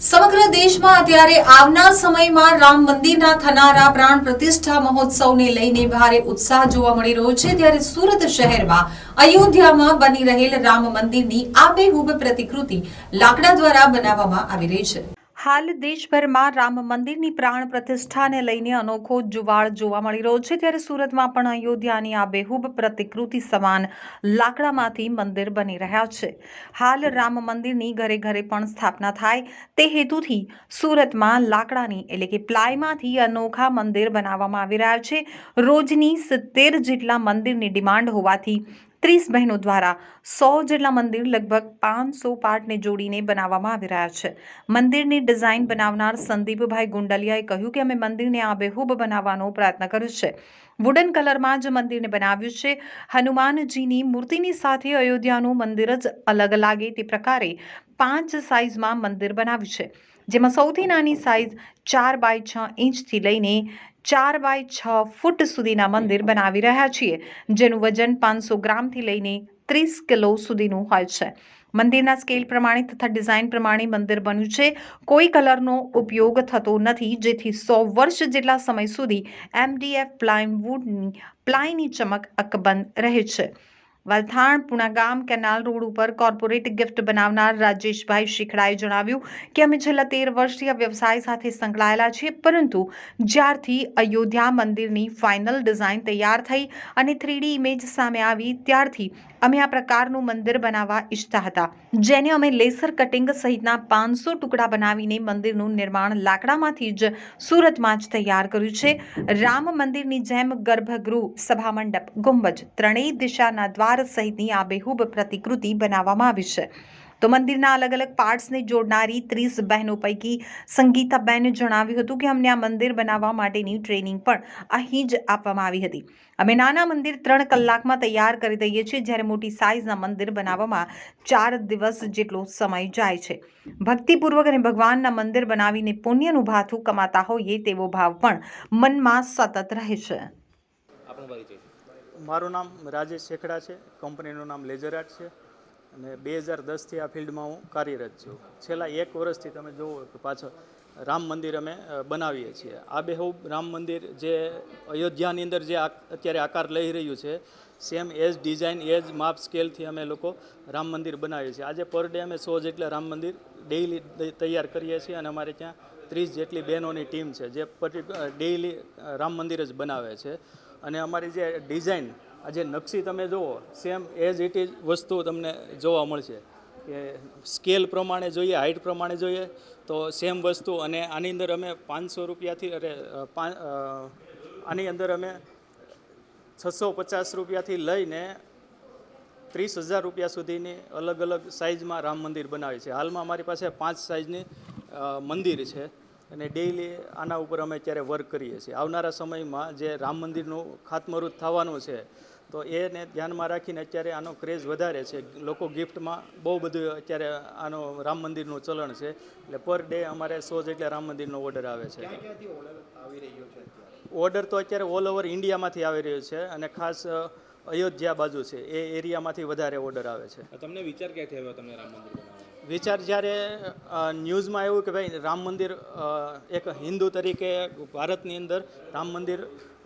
સમગ્ર દેશમાં અત્યારે આવનાર સમયમાં રામ મંદિરના થનારા પ્રાણ પ્રતિષ્ઠા મહોત્સવને લઈને ભારે ઉત્સાહ જોવા મળી રહ્યો છે. ત્યારે સુરત શહેરમાં અયોધ્યામાં બની રહેલ રામ મંદિરની આબેહૂબ પ્રતિકૃતિ લાકડા દ્વારા બનાવવામાં આવી રહી છે. હાલ દેશભરમાં રામ મંદિરની પ્રાણ પ્રતિષ્ઠાને લઈને અનોખો જુવાળ જોવા મળી રહ્યો છે. ત્યારે સુરતમાં પણ અયોધ્યાની આ બેહૂબ પ્રતિકૃતિ સમાન લાકડામાંથી મંદિર બની રહ્યા છે. હાલ રામ મંદિરની ઘરે ઘરે પણ સ્થાપના થાય તે હેતુથી સુરતમાં લાકડાની એટલે કે પ્લાયમાંથી અનોખા મંદિર બનાવવામાં આવી રહ્યા છે. રોજની સિત્તેર જેટલા મંદિરની ડિમાન્ડ હોવાથી ત્રીસ બહેનો દ્વારા સો જેટલા મંદિર લગભગ પાંચસો પાર્ટને જોડીને બનાવવામાં આવી રહ્યા છે. મંદિરની ડિઝાઇન બનાવનાર સંદીપભાઈ ગુંડલિયાએ કહ્યું કે અમે મંદિરને આબેહૂબ બનાવવાનો પ્રયત્ન કર્યો છે. વુડન કલરમાં જ મંદિરને બનાવ્યું છે. હનુમાનજીની મૂર્તિની સાથે અયોધ્યાનું મંદિર જ અલગ લાગે તે પ્રકારે પાંચ સાઇઝમાં મંદિર બનાવ્યું છે. જેમાં સૌથી નાની સાઇઝ ચાર બાય છ ઇંચથી લઈને ચાર બાય છ ફૂટ સુધીના મંદિર બનાવી રહ્યા છીએ, જેનું વજન પાંચસો ગ્રામથી લઈને ત્રીસ કિલો સુધીનું હોય છે. મંદિરના સ્કેલ પ્રમાણે તથા ડિઝાઇન પ્રમાણે મંદિર બન્યું છે. કોઈ કલરનો ઉપયોગ થતો નથી, જેથી સો વર્ષ જેટલા સમય સુધી એમડીએફ પ્લાયવુડની પ્લાયની ચમક અકબંધ રહે છે. વલથાણ પુણાગામ કેનાલ રોડ ઉપર કોર્પોરેટ ગિફ્ટ બનાવનાર રાજેશભાઈ શીખડાએ જણાવ્યું કે અમે છેલ્લા તેર વર્ષથી વ્યવસાય સાથે સંકળાયેલા છીએ, પરંતુ જ્યારથી અયોધ્યા મંદિરની ફાઇનલ ડિઝાઇન તૈયાર થઈ અને થ્રીડી ઇમેજ સામે આવી, ત્યારથી અમે આ પ્રકારનું મંદિર બનાવવા ઈચ્છતા હતા, જેને અમે લેસર કટિંગ સહિતના પાંચસો ટુકડા બનાવીને મંદિરનું નિર્માણ લાકડામાંથી જ સુરતમાં જ તૈયાર કર્યું છે. રામ મંદિરની જેમ ગર્ભગૃહ, સભામંડપ, ગુંબજ ત્રણેય દિશાના દ્વાર સહિતની આ બેહૂબ પ્રતિકૃતિ બનાવવામાં આવી છે. તો મંદિરના અલગ અલગ પાર્ટ્સને જોડનારી ત્રીસ બહેનો પૈકી સંગીતાબહેને જણાવ્યું હતું કે અમને આ મંદિર બનાવવા માટેની ટ્રેનિંગ પણ અહીં જ આપવામાં આવી હતી. અમે નાના મંદિર ત્રણ કલાકમાં તૈયાર કરી દઈએ છીએ જ્યારે મોટી સાઇઝના મંદિર બનાવવામાં ચાર દિવસ જેટલો સમય જાય છે. ભક્તિપૂર્વક અને ભગવાનના મંદિર બનાવીને પુણ્યનું ભાથું કમાતા હોઈએ તેવો ભાવ પણ મનમાં સતત રહે છે. મારું નામ રાજેશ શેખડા છે કંપનીનું નામ લેઝર આર્ટ છે. અને બે હજાર દસથી આ ફિલ્ડમાં હું કાર્યરત છું. છેલ્લા એક વર્ષથી તમે જુઓ કે પાછળ રામ મંદિર અમે બનાવીએ છીએ. આ બેહૂબ રામ મંદિર જે અયોધ્યાની અંદર જે અત્યારે આકાર લઈ રહ્યું છે, સેમ એજ ડિઝાઇન એજ માપ સ્કેલથી અમે લોકો રામ મંદિર બનાવીએ છીએ. આજે પર ડે અમે સો જેટલા રામ મંદિર ડેઇલી તૈયાર કરીએ છીએ અને અમારે ત્યાં ત્રીસ જેટલી બહેનોની ટીમ છે જે ડેઇલી રામ મંદિર જ બનાવે છે. અને અમારી જે ડિઝાઇન આ જે નકશી તમે જુઓ સેમ એઝ ઇટ ઇઝ વસ્તુ તમને જોવા મળશે. કે સ્કેલ પ્રમાણે જોઈએ હાઇટ પ્રમાણે જોઈએ, તો સેમ વસ્તુ અને આની અંદર અમે પાંચસો રૂપિયાથી, અરે આની અંદર અમે છસો પચાસ રૂપિયાથી લઈને ત્રીસ હજાર રૂપિયા સુધીની અલગ અલગ સાઇઝમાં રામ મંદિર બનાવી છે. હાલમાં અમારી પાસે પાંચ સાઇઝની મંદિર છે. અને ડેઈલી આના ઉપર અમે અત્યારે વર્ક કરીએ છીએ. આવનારા સમયમાં જે રામ મંદિરનું ખાતમુહૂર્ત થવાનું છે તો એને ધ્યાનમાં રાખીને અત્યારે આનો ક્રેઝ વધારે છે. લોકો ગિફ્ટમાં બહુ બધું અત્યારે આનો રામ મંદિરનું ચલણ છે. એટલે પર ડે અમારે સો જેટલા રામ મંદિરનો ઓર્ડર આવે છે. ઓર્ડર તો અત્યારે ઓલ ઓવર ઇન્ડિયામાંથી આવી રહ્યો છે અને ખાસ અયોધ્યા બાજુ છે એ એરિયામાંથી વધારે ઓર્ડર આવે છે. તમને વિચાર ક્યાંથી આવ્યો તમને રામ મંદિર વિચાર જ્યારે ન્યૂઝમાં આવ્યું કે ભાઈ રામ મંદિર એક હિન્દુ તરીકે ભારતની અંદર રામ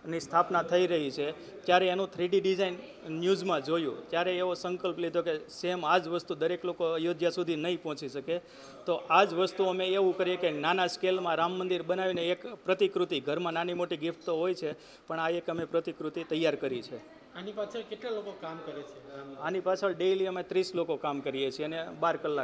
મંદિરની સ્થાપના થઈ રહી છે ત્યારે એનું થ્રીડી ડિઝાઇન ન્યૂઝમાં જોયું. ત્યારે એવો સંકલ્પ લીધો કે સેમ આ જ વસ્તુ દરેક લોકો અયોધ્યા સુધી નહીં પહોંચી શકે. તો આ જ વસ્તુ અમે એવું કરીએ કે નાના સ્કેલમાં રામ મંદિર બનાવીને એક પ્રતિકૃતિ ઘરમાં નાની મોટી ગિફ્ટ તો હોય છે પણ આ એક અમે પ્રતિકૃતિ તૈયાર કરી છે. આની પાછળ કેટલા લોકો કામ કરે છે? આની પાછળ ડેઇલી અમે ત્રીસ લોકો કામ કરીએ છીએ અને બાર કલાક